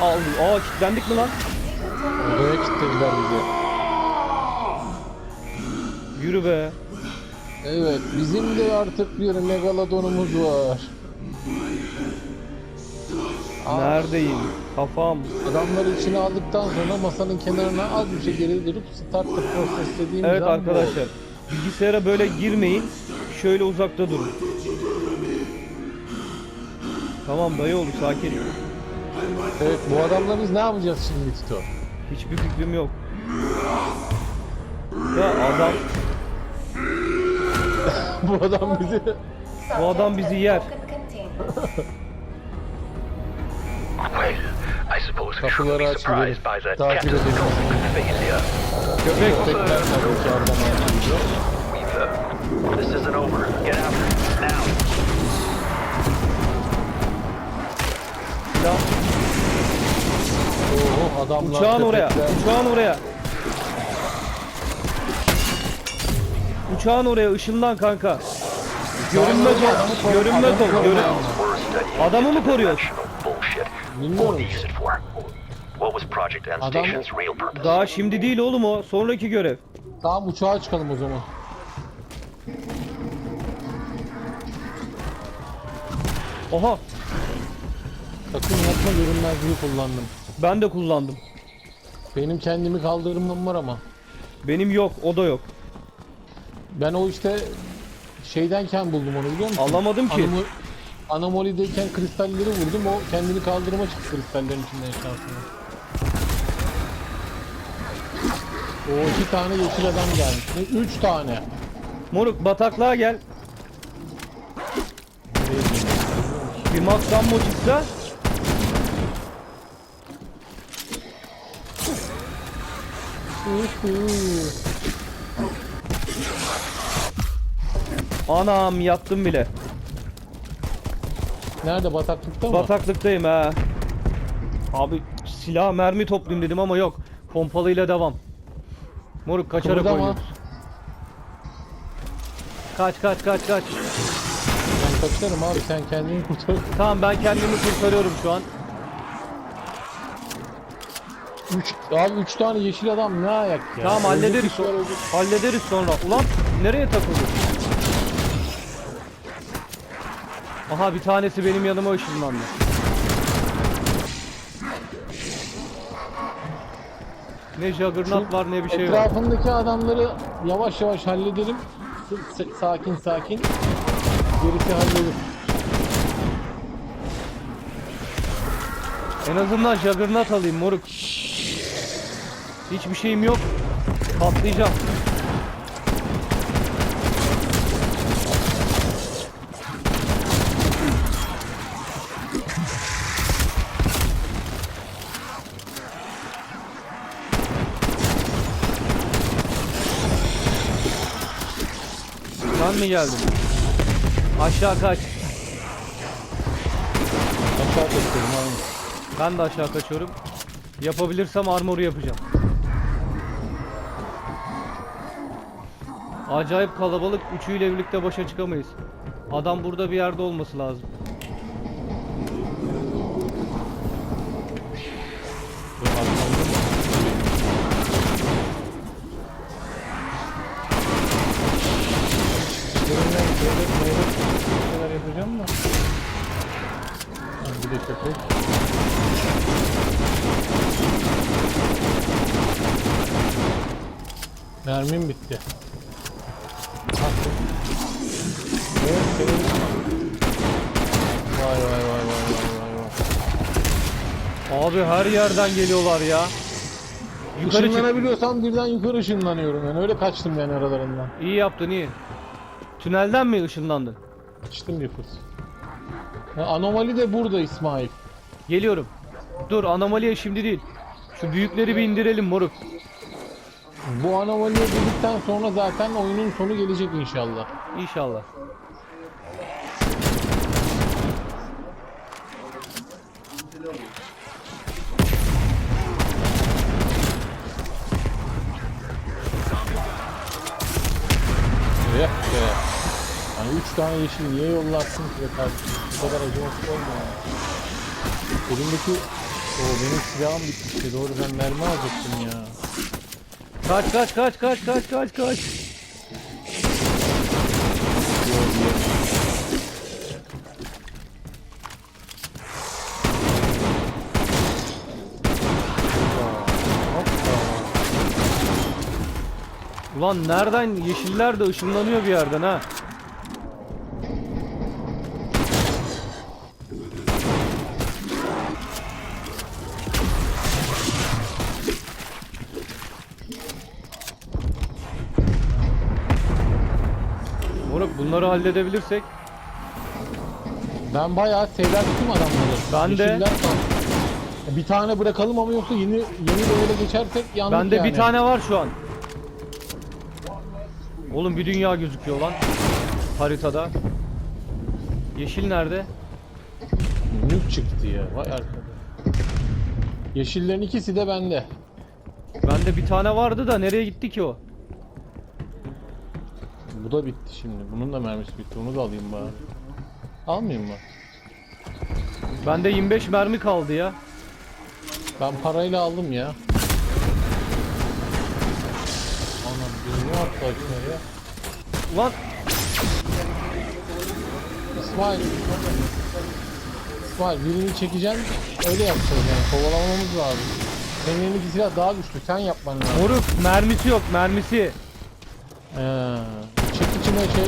aldı. Aa kilitlendik mi lan? Odaya kilitlediler bizi. Yürü be. Evet bizim de artık bir megalodonumuz var. Aa, Neredeyim? Kafam. Adamları içine aldıktan sonra masanın kenarına az bir şey geri durup start the process dediğimiz Evet an bu arkadaşlar. oldu. Bilgisayara böyle girmeyin. Şöyle uzakta durun. Tamam dayı oğlu sakin. Evet bu adamla biz ne yapacağız şimdi Tito? Hiçbir fikrim yok. Ya adam bu adam bizi bu adam bizi yer. Well, I suppose we shouldn't kapıları be aç surprised gidelim. by the Takip edelim. catastrophic failure. Köpek. Köpekler tabii. We've, uh, this isn't over. Get after it now. Silah. Oo adamlar Uçağın oraya. Uçağın oraya. Uçağın oraya ışınlan kanka. Görünmez ol. Görünmez ol. Görün. Adamı mı koruyor? Bilmiyorum. Adam-? Daha şimdi değil oğlum o. Sonraki görev. Tamam uçağa çıkalım o zaman. Oha. Sakın yapma görünmezliği kullandım. Ben de kullandım. Benim kendimi kaldırmam var ama. Benim yok. O da yok. Ben o işte şeydenken buldum onu biliyor musun? Alamadım ki. Anomo- Anomalideyken kristalleri vurdum o kendini kaldırıma çıktı kristallerin içinden şansına. O iki tane yeşil adam gelmiş. Ne, Üç tane. Moruk bataklığa gel. Bir Max Gammo çıksa Anam yattım bile. Nerede bataklıkta mı? Bataklıktayım ha. Abi silah mermi toplayayım dedim ama yok. Pompalıyla devam. Moruk kaçarak Kıpırdama. oynuyoruz. Kaç kaç kaç kaç. Ben kaçarım abi sen kendini kurtar. Tamam ben kendimi kurtarıyorum şu an. Üç, abi üç tane yeşil adam ne ayak ya. Tamam hallederiz. Öldük. Hallederiz sonra. Ulan nereye takıldı? Aha bir tanesi benim yanıma ışınlandı. Ne Juggernaut var ne bir şey var. Etrafındaki adamları yavaş yavaş halledelim. S- sakin sakin. Gerisi halleder. En azından Juggernaut alayım moruk. Hiçbir şeyim yok. Patlayacağım. Sen mi geldin? Aşağı kaç. Aşağı kaçıyorum abi. Ben de aşağı kaçıyorum. Yapabilirsem armoru yapacağım. Acayip kalabalık. Üçüyle birlikte başa çıkamayız. Adam burada bir yerde olması lazım. Abi her yerden geliyorlar ya. Yukarı çık. Işınlanabiliyorsam birden yukarı ışınlanıyorum yani öyle kaçtım yani aralarından. İyi yaptın iyi. Tünelden mi ışınlandın? Kaçtım bir fırs. Ya, anomali de burada İsmail. Geliyorum. Dur anomaliye şimdi değil. Şu büyükleri bir indirelim moruk. Bu anomaliye girdikten sonra zaten oyunun sonu gelecek inşallah. İnşallah. Evet be. Hani üç tane yeşil niye yollarsın ki be kardeşim? Bu kadar acımasız olma. Elimdeki O benim silahım bitmişti. Doğru ben mermi alacaktım ya. Kaç kaç kaç kaç kaç kaç kaç. Ulan nereden yeşiller de ışınlanıyor bir yerden ha. Moruk bunları halledebilirsek Ben bayağı seyrelttim adamları. Ben de. Yeşiller kaldı. Bir tane bırakalım ama yoksa yeni yeni levele geçersek yandık bende yani. bir tane var şu an. Oğlum bir dünya gözüküyor lan haritada. Yeşil nerede? Nük çıktı ya. Vay arkadaş. Yeşillerin ikisi de bende. Bende bir tane vardı da nereye gitti ki o? Bu da bitti şimdi. Bunun da mermisi bitti. Onu da alayım bari. Almayayım mı? Bende 25 mermi kaldı ya. Ben parayla aldım ya. Ulan İsmail. İsmail birini çekeceksin. Öyle yapacağız yani. Kovalamamız lazım. Senin elindeki silah daha güçlü. Sen yapman lazım. moruk mermisi yok mermisi. Ee, çek içine şey.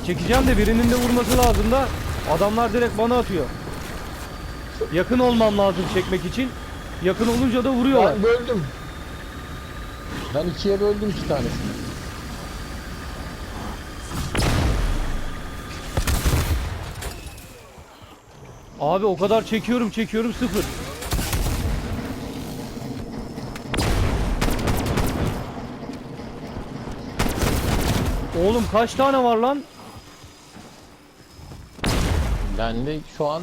E çekeceğim de birinin de vurması lazım da adamlar direkt bana atıyor. Yakın olmam lazım çekmek için. Yakın olunca da vuruyorlar. Ben böldüm. Ben ikiye böldüm iki tanesini. Abi o kadar çekiyorum çekiyorum sıfır. Oğlum kaç tane var lan? Ben de şu an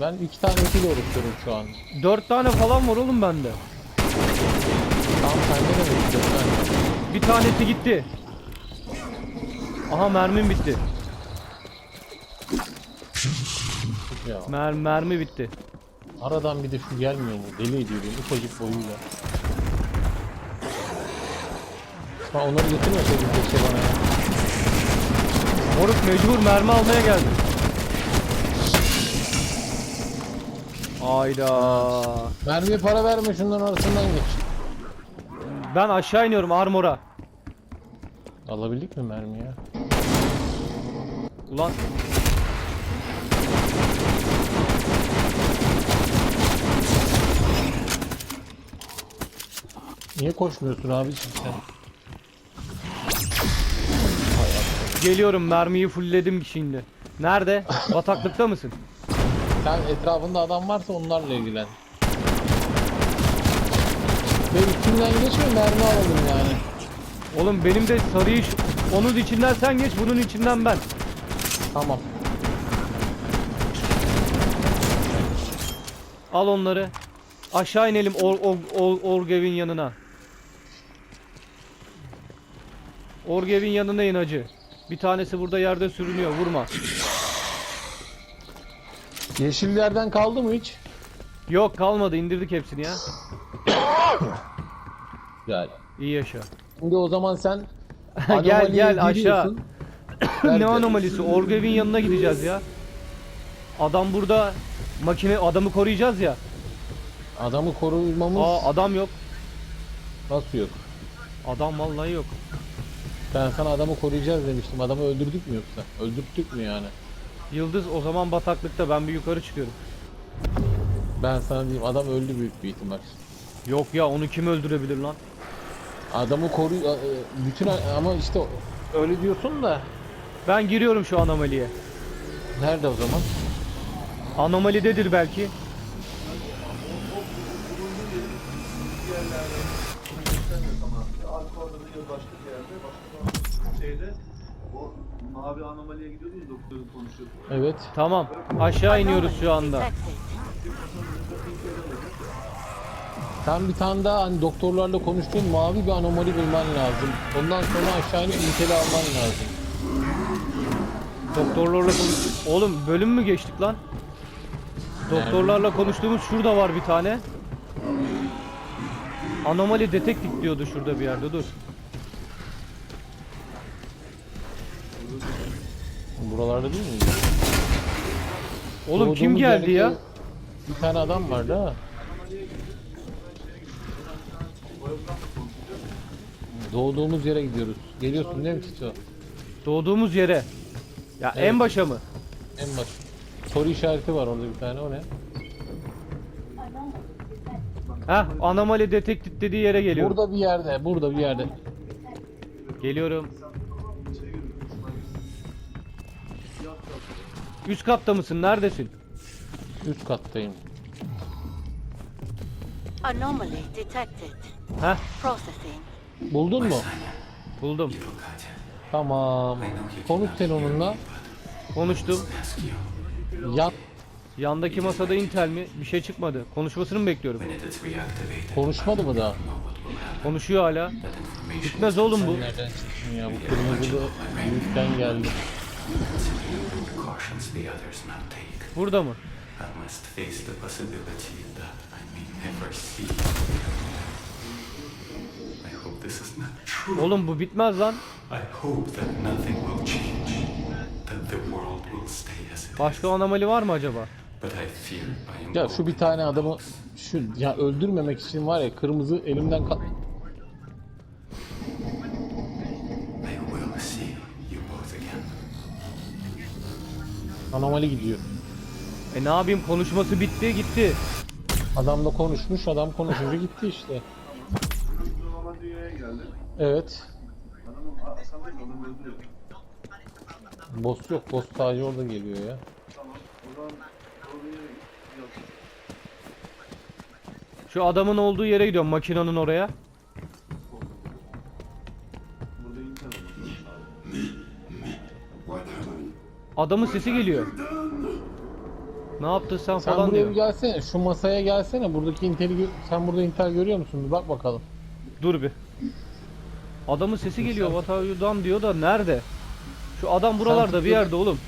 ben iki tanesiyle uğraşıyorum şu an. Dört tane falan var oğlum bende. Tam sende de mi? Tane. Bir tanesi gitti. Aha mermim bitti. Ya, Mer mermi bitti. aradan bir de şu gelmiyor mu? Deli ediyor beni ufacık boyuyla. Ha onları getirmeseydin keşke bana ya. Moruk mecbur mermi almaya geldim. Ayda. Mermiye para verme şunların arasından geç. Ben aşağı iniyorum armora. Alabildik mi mermi ya? Ulan Niye koşmuyorsun abiciğim sen? geliyorum mermiyi fullledim şimdi. Nerede? Bataklıkta mısın? Sen etrafında adam varsa onlarla ilgilen. Ve üstünden geçme mermi alalım yani. Oğlum benim de sarı iş onun içinden sen geç bunun içinden ben. Tamam. Al onları. Aşağı inelim Or Or Or Orgev'in yanına. Orgev'in yanına in hacı. Bir tanesi burada yerde sürünüyor vurma. Yeşillerden kaldı mı hiç? Yok kalmadı indirdik hepsini ya. Gel. İyi yaşa. Şimdi o zaman sen gel gel aşağı. ne anomalisi? Orgev'in yanına gideceğiz ya. Adam burada makine adamı koruyacağız ya. Adamı korumamız Aa adam yok. nasıl yok? Adam vallahi yok. Ben sana adamı koruyacağız demiştim. Adamı öldürdük mü yoksa? Öldürttük mü yani? Yıldız o zaman bataklıkta ben bir yukarı çıkıyorum. Ben sana diyeyim adam öldü büyük bir ihtimal. Yok ya onu kim öldürebilir lan? Adamı koru e, bütün ama işte öyle diyorsun da Ben giriyorum şu anomaliye. nerede o zaman? Anomalidedir belki. Mavi anomaliye gidiyordunuz doktorun konuşuyordu. Evet. Tamam. Aşağı iniyoruz şu anda. Sen bir tane daha hani doktorlarla konuştuğun mavi bir anomali bulman lazım. Ondan sonra aşağı inip niteli alman lazım. Doktorlarla konuş. Oğlum bölüm mü geçtik lan? Doktorlarla konuştuğumuz şurada var bir tane. Anomali detektik diyordu şurada bir yerde dur. Buralarda değil mi? Oğlum kim Doğduğumuz geldi yerdeki ya? Bir tane adam vardı ha. Doğduğumuz yere gidiyoruz. Geliyorsun değil mi Tito? Doğduğumuz yere. Ya Evet. en başa mı? En baş. Soru işareti var orada bir tane o ne? Heh anomali detektik dediği yere geliyorum. Burada bir yerde, burada bir yerde. Geliyorum. Üst katta mısın? Neredesin? Üst kattayım. Anomaly detected. Processing. Buldun mu? buldum. Tamam. Konuş sen onunla. Konuştum. Yat. Yandaki masada Intel mi? Bir şey çıkmadı. Konuşmasını mı bekliyorum? Konuşmadı mı daha? Konuşuyor hala. Gitmez oğlum bu. Nereden çıktın ya? Bu kırmızılı büyükten geldi. Burada mı? This is not true. Oğlum bu bitmez lan. I hope that nothing will change. That the world will stay as it is. Başka anomali var mı acaba? But I fear I am Ya şu bir tane adamı şu ya öldürmemek için var ya kırmızı elimden ka- I will see you both again. anomali gidiyor. E ne yapayım konuşması bitti gitti. Adamla konuşmuş, adam konuşunca gitti işte. Dünyaya geldi. Evet. Adamın arkasındaki adam öldürüyor. Boss yok, boss sadece orada geliyor ya. Tamam. O zaman doğru yere git. Yat. Şu adamın olduğu yere gidiyorum makinenin oraya. Burada. Adamın sesi geliyor. Ne yaptın sen Sen falan buraya diyor. bir gelsene, şu masaya gelsene. Buradaki inteli gö- sen burada intel görüyor musun? Bir bak bakalım. Dur bir. Adamın sesi geliyor What are you done diyor da nerede? Şu adam buralarda bir yerde oğlum.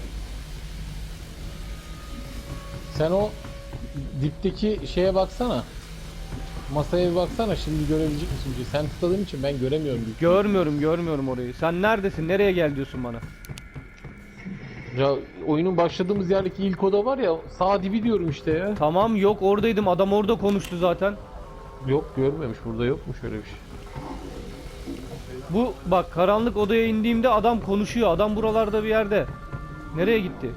Sen o dipteki şeye baksana. Masaya bir baksana şimdi görebilecek misin? şey? Sen tıkladığın için ben göremiyorum. büyük. Görmüyorum görmüyorum orayı. Sen neredesin? Nereye gel diyorsun bana? Ya oyunun başladığımız yerdeki ilk oda var ya sağ dibi diyorum işte ya. Tamam yok oradaydım. Adam orada konuştu zaten. Yok görmemiş burada yokmuş öyle bir şey. Bu bak karanlık odaya indiğimde adam konuşuyor. Adam buralarda bir yerde. Nereye gitti?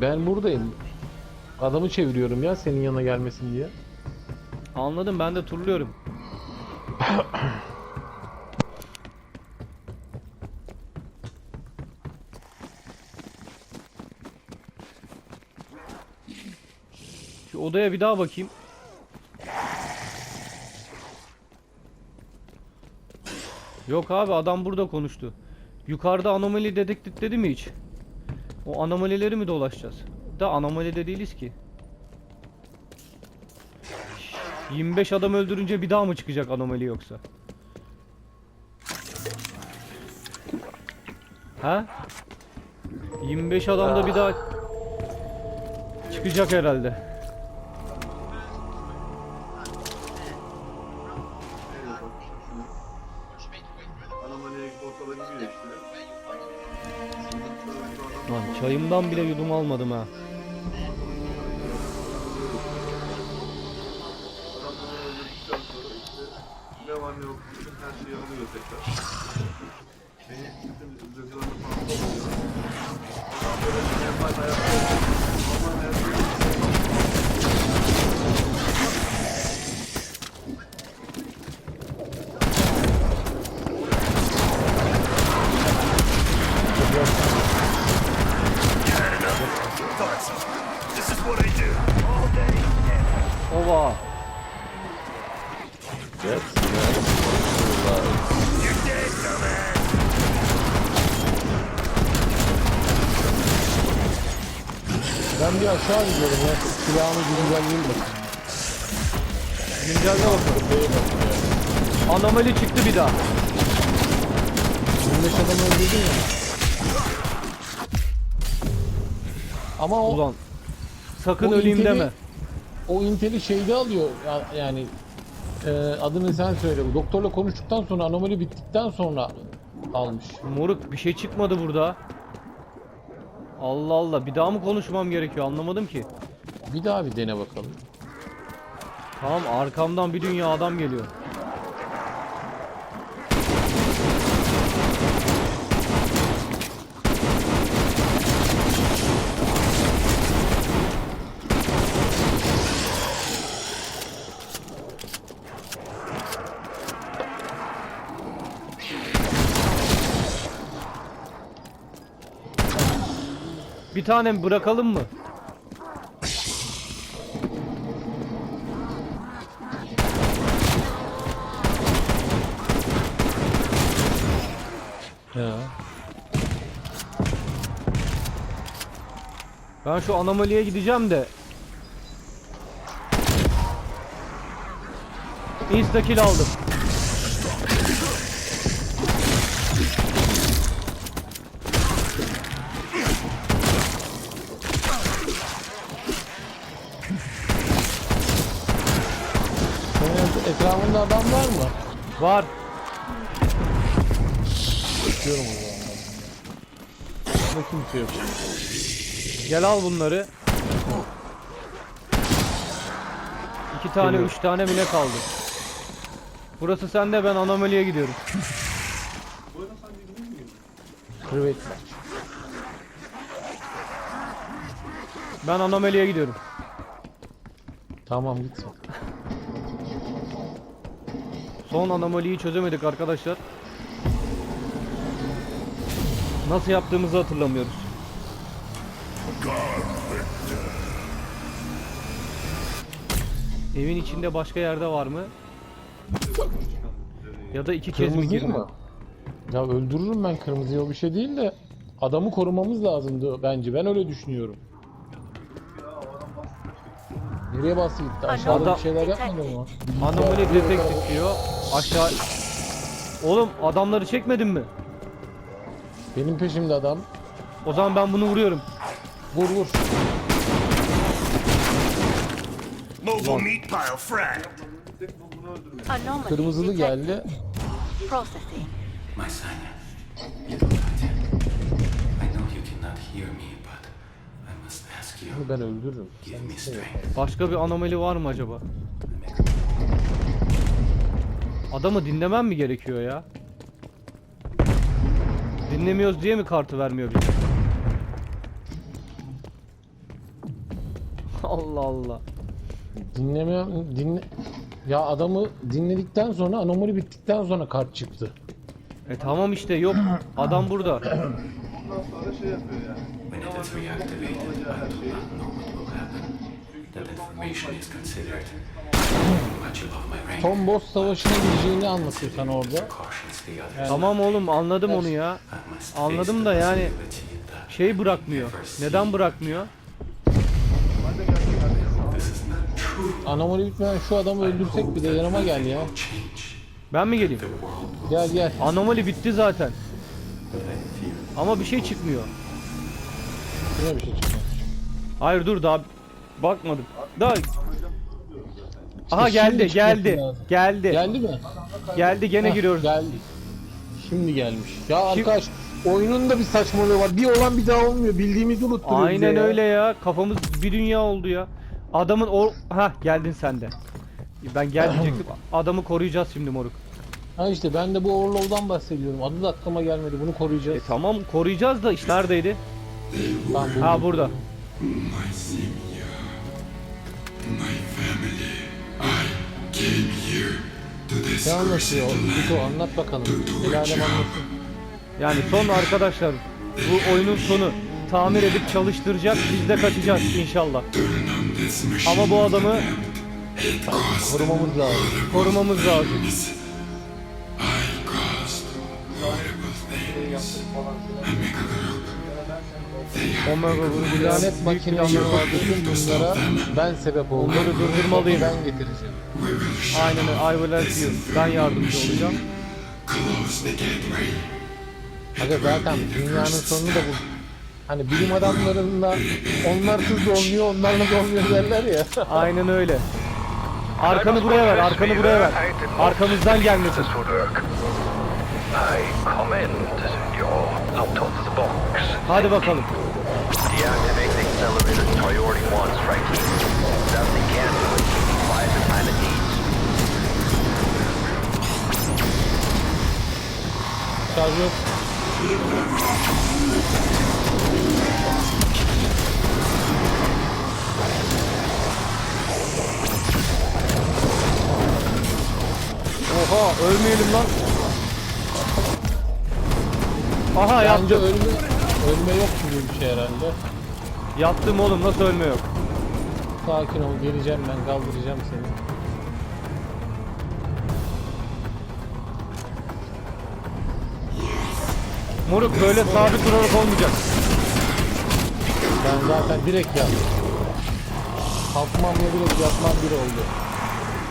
Ben buradayım. Adamı çeviriyorum ya senin yanına gelmesin diye. Anladım ben de turluyorum. odaya bir daha bakayım. Yok abi adam burada konuştu. Yukarıda anomali dedektif dedi mi hiç? O anomalileri mi dolaşacağız? Da anomalide değiliz ki. 25 adam öldürünce bir daha mı çıkacak anomali yoksa? Ha? 25 adam da bir daha çıkacak herhalde. Çayımdan bile yudum almadım ha. Adam Ben bir aşağı gidiyorum ya. Silahımı güncelleyeyim bakayım. Güncelde bakalım. Anomali çıktı bir daha. 25 adam öldürdün ya. Ama o Ulan sakın O öleyim inteli- deme. o inteli şeyde alıyor Ya- yani e, adını sen söyle. Doktorla konuştuktan sonra anomali bittikten sonra almış. Moruk bir şey çıkmadı burada. Allah Allah bir daha mı konuşmam gerekiyor anlamadım ki. Bir daha bir dene bakalım. Tamam arkamdan bir dünya adam geliyor. Bir tane bırakalım mı? Ya. Ben şu anomaliye gideceğim de. Insta aldım. Var. Bakıyorum o zaman. Burada kimse yok. Gel al bunları. İki tane, Geliyorum. üç tane mi ne kaldı? Burası sende ben anomaliye gidiyorum. Evet. Ben anomaliye gidiyorum. Tamam git. Son anomaliyi çözemedik arkadaşlar. Nasıl yaptığımızı hatırlamıyoruz. Evin içinde başka yerde var mı? Ya da iki kez mi Kırmızı mı? Ya öldürürüm ben kırmızıyı o bir şey değil de adamı korumamız lazımdı bence. Ben öyle düşünüyorum. Nereye bastı gitti? Aşağıda Adam- bir şeyler yapmadı mı? Anomali detektif diyor. Aşağı... Oğlum adamları çekmedin mi? Benim peşimde adam. O zaman ben bunu vuruyorum. Vur vur. Mobile meat pile frag. Kırmızılı geldi. Processing. My son, you don't. I know you cannot hear me, but I must ask you. Bunu ben öldürürüm. Give me strength. Başka bir anomali var mı acaba? Adamı dinlemem mi gerekiyor ya? Dinlemiyoruz diye mi kartı vermiyor bize? Allah Allah. Dinlemiyorum. Dinle... Ya adamı dinledikten sonra anomali bittikten sonra kart çıktı. E tamam işte yok. Adam burada. Bundan sonra şey yapıyor yani. When it is reactivated, will happen. That information is considered Son boss savaşına gireceğini anlatıyor sana orada. Others. Tamam oğlum anladım onu ya. Anladım da yani şey bırakmıyor. Neden bırakmıyor? Anomali bitmeden şu adamı öldürsek bir de yanıma gel ya. Ben mi geleyim? Gel gel. Anomali bitti zaten. Ama bir şey çıkmıyor. Yine bir şey çıkmaz. Hayır dur daha bakmadım. Daha Aha geldi geldi. lazım. Geldi. Geldi mi? Geldi gene Heh, giriyoruz. Geldi. Şimdi gelmiş. Ya arkadaş oyunun da bir saçmalığı var. Bir olan bir daha olmuyor. Bildiğimizi unutturuyor bize Aynen ya. öyle ya. Kafamız bir dünya oldu ya. Adamın o ha geldin sen de. Ben gel diyecektim. Adamı koruyacağız şimdi moruk. Ha işte ben de bu Orlov'dan bahsediyorum. Adı da aklıma gelmedi. Bunu koruyacağız. E tamam koruyacağız da işte neredeydi? Tamam. Ha burada. My family, Ne anlatıyor? Vito anlat bakalım. El alem anlatsın. Yani son arkadaşlar bu oyunun sonu. Tamir edip çalıştıracak biz de kaçacağız inşallah. Ama bu adamı Korumamız lazım. korumamız lazım. I caused horrible things. Omega grubu Lanet makineleri bunlara ben sebep oldum. Onları durdurmalıyım. Ben getireceğim. We will shut Aynen öyle. I will help you. Ben yardımcı olacağım. Aga zaten dünyanın sonunu da bu Hani bilim adamlarında onlar hızlı olmuyor, onlarla da olmuyor derler ya. Aynen öyle. Arkanı buraya ver, arkanı buraya ver. Arkamızdan gelmesin. Hadi bakalım. Şarj yok. Oha ölmeyelim lan. Aha Bence yaptım. ölme, ölme yok gibi bir şey herhalde. Yaptım oğlum nasıl ölme yok. Sakin ol, geleceğim ben, kaldıracağım seni. Moruk böyle sabit durarak olmayacak. Ben zaten direkt yaptım. Kalkmamla direkt yatmam bir oldu.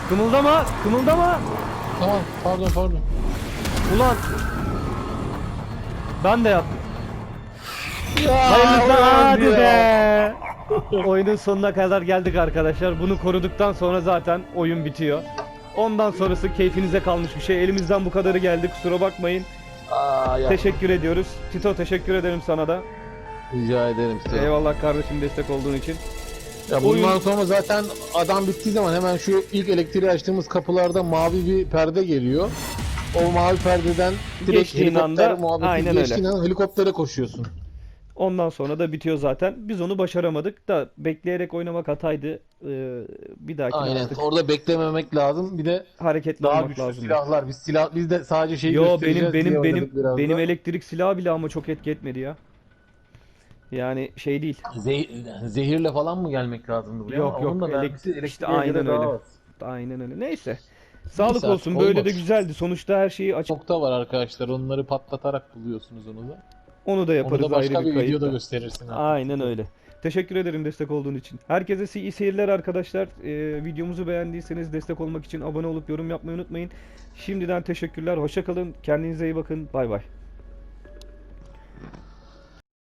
Kımıldama, kımıldama. Tamam, pardon pardon. Ulan. Ben de yaptım. Hayırlısı hadi be. Oyunun sonuna kadar geldik arkadaşlar. Bunu koruduktan sonra zaten oyun bitiyor. Ondan sonrası keyfinize kalmış bir şey. Elimizden bu kadarı geldi. Kusura bakmayın. Aa, ya. Teşekkür ediyoruz. Tito teşekkür ederim sana da. Rica ederim size. Eyvallah kardeşim destek olduğun için. Ya bundan Oyun- sonra zaten adam bittiği zaman hemen şu ilk elektriği açtığımız kapılarda mavi bir perde geliyor. O mavi perdeden direkt Geçtiğin helikopter anda, muhabbeti aynen geçtiğin öyle. anda helikoptere koşuyorsun. Ondan sonra da bitiyor zaten. Biz onu başaramadık da bekleyerek oynamak hataydı. Ee, bir dahaki Aynen. artık Orada beklememek lazım. Bir de hareketli daha olmak güçlü lazım. silahlar. Biz silah biz de sadece şeyi Yo benim benim benim benim da. elektrik silahı bile ama çok etki etmedi ya. Yani şey değil. Ze- zehirle falan mı gelmek lazımdı buraya? Yok, Ama yok, onun da elek- mermisi işte aynen öyle. az. Aynen öyle. Neyse. Sağlık Neyse olsun. artık Böyle de güzeldi. Sonuçta her şeyi açık. Çok da var arkadaşlar. Onları patlatarak buluyorsunuz onu da. Onu da Onu yaparız da başka ayrı bir bir videoda kayıtta. gösterirsin. abi. Aynen öyle. Teşekkür ederim destek olduğun için. Herkese iyi seyirler arkadaşlar. Ee, videomuzu beğendiyseniz destek olmak için abone olup yorum yapmayı unutmayın. Şimdiden teşekkürler. Hoşça kalın. Kendinize iyi bakın. Bay bay.